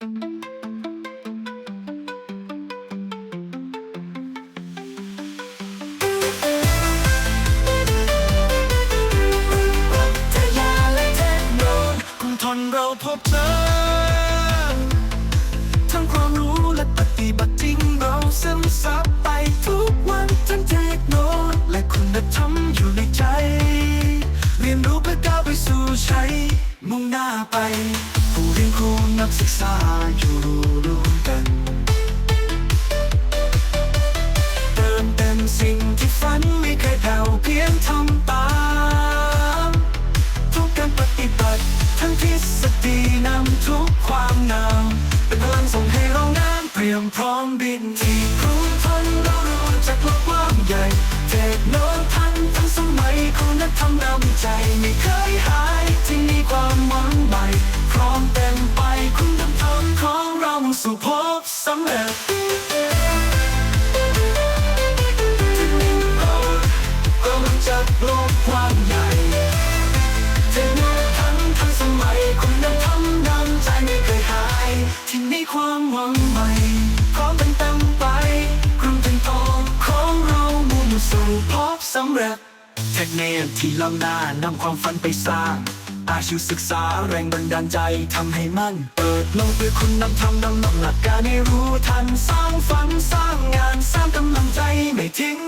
เทคยาและเทคโนโลยีกรุงทนเราพบเจอทั้งความรู้และปฏิบัติจริงเราซึมซับไปทุกวันทั้งเทคโนและคุณธรรมอยู่ในใจ เรียนรู้เพื่อก้าวไปสู่ชัยมุ่งหน้าไป ผู้เรียนครูนักศึกษาอยู่ร่วมกันเติมเต็มสิ่งที่ฝันไม่เคยแผ่วเพียงทำตามทุกการปฏิบัติทั้งทฤษฎีนำทุกความงามเป็นพลังส่งให้เรางานเตรียมพร้อมบินที่ครูทนเรารู้จักโลกกว้างใหญ่เทคโนโลยีทันทั้งสมัยคุณธรรมนำใจไม่เคยำทำนำใจไม่เคยหายที่มีความหวังใหม่พร้อมเป็นเต็มไปกรุงเป็นทองของเรามุ่งสู่พบสำเร็จเทคโนโลยีที่ล้ำหน้านำความฝันไปสร้าง อาชีวศึกษาแรงบันดาลใจทำให้มั่น เปิดโลกด้วยคุณนำทำนำนำหลักการให้รู้ทันสร้างฝันสร้างงานสร้างกำลังใจไม่ทิ้ง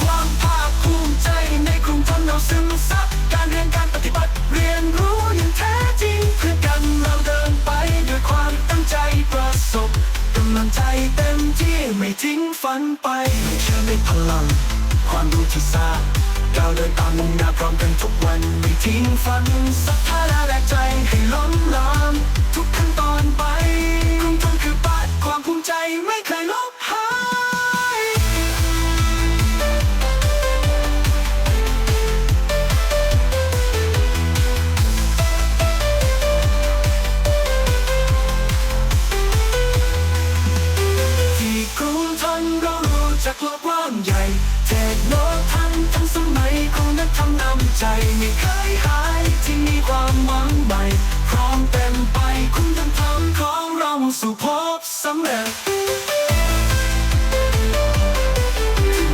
ความภาคภูมิใจในกรุงทนเราซึมซับการเรียนการปฏิบัติเรียนรู้อย่างแท้จริงเพื่อกันเราเดินไปด้วยความตั้งใจประสบกำลังใจเต็มที่ไม่ทิ้งฝันไปเชื่อในพลัง ความรู้ที่สร้าง ก้าวเดินตามมุ่งหน้าพร้อมกันทุกวันไม่ทิ้งฝันศรัทธาและแรงใจให้ล้นลามทุกขั้นตอนไปกรุงทนคือบ้านความภูมิใจไม่เคยลบหายที่กรุงทนเรารู้จักโลกกว้างใหญ่ ใจไม่เคยหายที่มีความหวังใหม่พร้อมเต็มไปคุณธรรมของเราสู่พบสำเร็จที่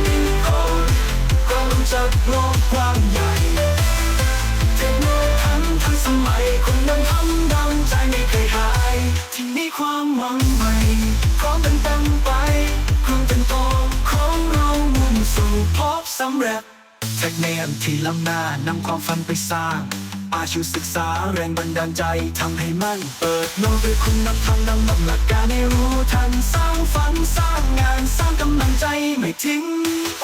มีคนเรารู้จักโลกกว้างใหญ่เทคโนโลยีทันทั้งสมัยคนนั้นทำดังใจไม่เคยหาย ที่มีความหวังใหม่พร้อมเป็นเต็มไปเครื่องเป็นโตของเรามุ่งสู่พบสำเร็จ เทคโนโลยีที่ล้ำหน้านำความฝันไปสร้าง อาชีวศึกษาแรงบันดาลใจทำให้มั่น เปิดโลกด้วยคุณนำทางนำนำหลักการให้รู้ทันสร้างฝันสร้างงานสร้างกำลังใจไม่ทิ้ง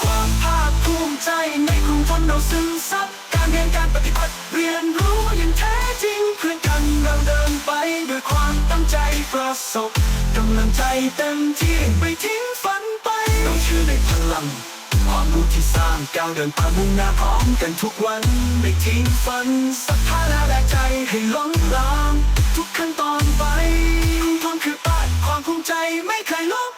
ความภาคภูมิใจในกรุงทนเราซึมซับการเรียนการปฏิบัติเรียนรู้อย่างแท้จริงเพื่อกันเราเดินไปด้วยความตั้งใจประสบกำลังใจเต็มที่ไม่ทิ้งฝันไปต้องเชื่อในพลัง ความรู้ที่สร้างก้าวเดินผ่านมุ่งหน้าพร้อมกันทุกวัน ไม่ทิ้งฝันศรัทธาและแรงใจให้ล้นลาม ทุกขั้นตอนไปทุกทนคือบ้านความภูมิใจไม่เคยลบ